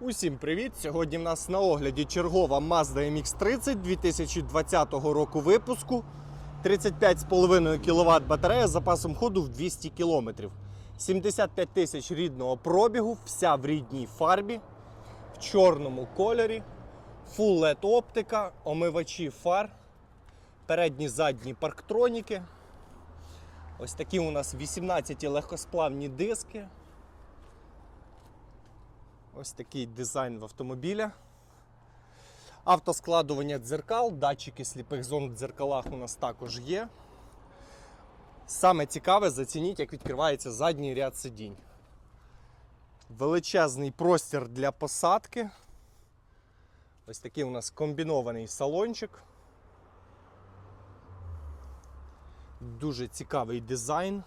Усім привіт! Сьогодні в нас на огляді чергова Mazda MX-30 2020 року випуску. 35,5 кВт батарея з запасом ходу в 200 км. 75 тисяч рідного пробігу, вся в рідній фарбі, в чорному кольорі, Full LED оптика, омивачі фар, передні задні парктроніки. Ось такі у нас 18 легкосплавні диски. Ось такий дизайн в автомобіля. Автоскладування дзеркал, датчики сліпих зон в дзеркалах у нас також є. Саме цікаве, зацініть, як відкривається задній ряд сидінь. Величезний простір для посадки. Ось такий у нас комбінований салончик. Дуже цікавий дизайн.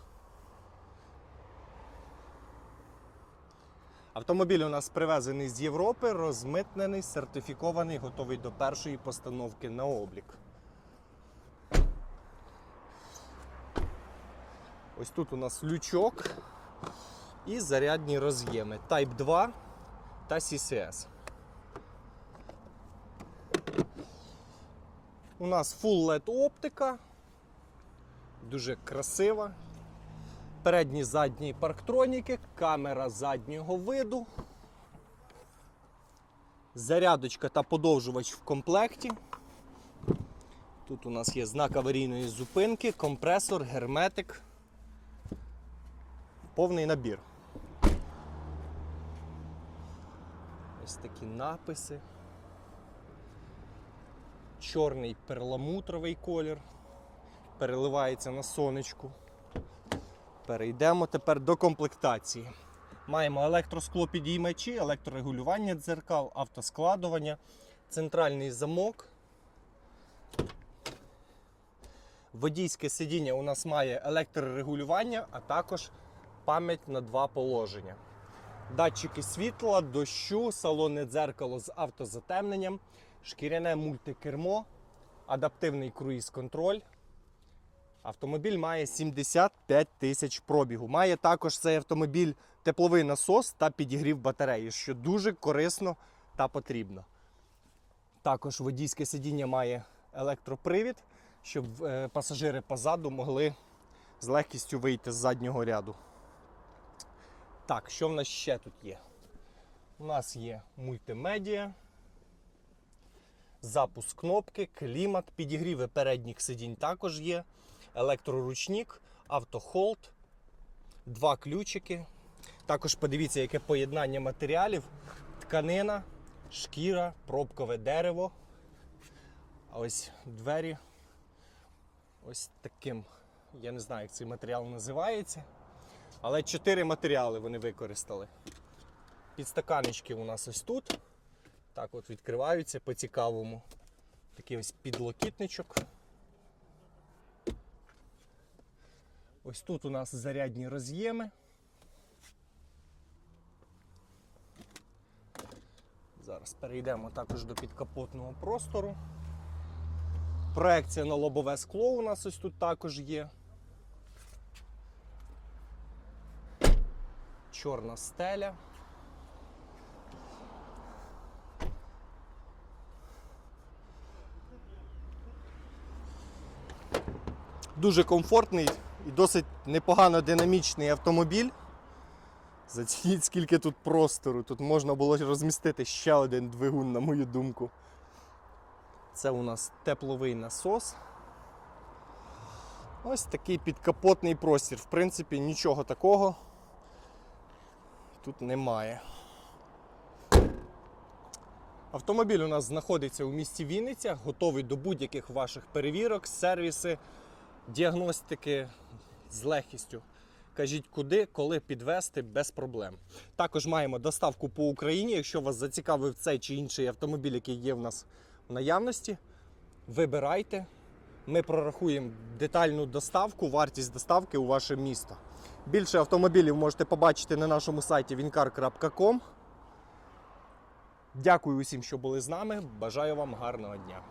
Автомобіль у нас привезений з Європи, розмитнений, сертифікований, готовий до першої постановки на облік. Ось тут у нас лючок і зарядні роз'єми Type 2 та CCS. У нас Full LED оптика, дуже красива. Передні задні парктроніки, камера заднього виду, зарядочка та подовжувач в комплекті. Тут у нас є знак аварійної зупинки, компресор, герметик. Повний набір. Ось такі написи. Чорний перламутровий колір. Переливається на сонечку. Перейдемо тепер до комплектації. Маємо електросклопідіймачі, електрорегулювання дзеркал, автоскладування, центральний замок. Водійське сидіння у нас має електрорегулювання, а також пам'ять на два положення. Датчики світла, дощу, салонне дзеркало з автозатемненням, шкіряне мультикермо, адаптивний круїз-контроль. Автомобіль має 75 тисяч пробігу. Має також цей автомобіль тепловий насос та підігрів батареї, що дуже корисно та потрібно. Також водійське сидіння має електропривід, щоб е, пасажири позаду могли з легкістю вийти з заднього ряду. Так, що в нас ще тут є? У нас є мультимедіа, запуск кнопки, клімат, підігріви передніх сидінь також є електроручник, автохолд, два ключики. Також подивіться, яке поєднання матеріалів: тканина, шкіра, пробкове дерево. Ось двері ось таким. Я не знаю, як цей матеріал називається. Але чотири матеріали вони використали. Підстаканечки у нас ось тут. Так от відкриваються по-цікавому. Такий ось підлокітничок. Ось тут у нас зарядні роз'єми. Зараз перейдемо також до підкапотного простору. Проекція на лобове скло у нас ось тут також є. Чорна стеля. Дуже комфортний і досить непогано динамічний автомобіль. Зацініть, скільки тут простору. Тут можна було розмістити ще один двигун, на мою думку. Це у нас тепловий насос. Ось такий підкапотний простір. В принципі, нічого такого тут немає. Автомобіль у нас знаходиться у місті Вінниця, готовий до будь-яких ваших перевірок, сервіси, діагностики з легкістю. Кажіть, куди, коли підвести без проблем. Також маємо доставку по Україні. Якщо вас зацікавив цей чи інший автомобіль, який є в нас в наявності, вибирайте. Ми прорахуємо детальну доставку, вартість доставки у ваше місто. Більше автомобілів можете побачити на нашому сайті wincar.com. Дякую усім, що були з нами. Бажаю вам гарного дня.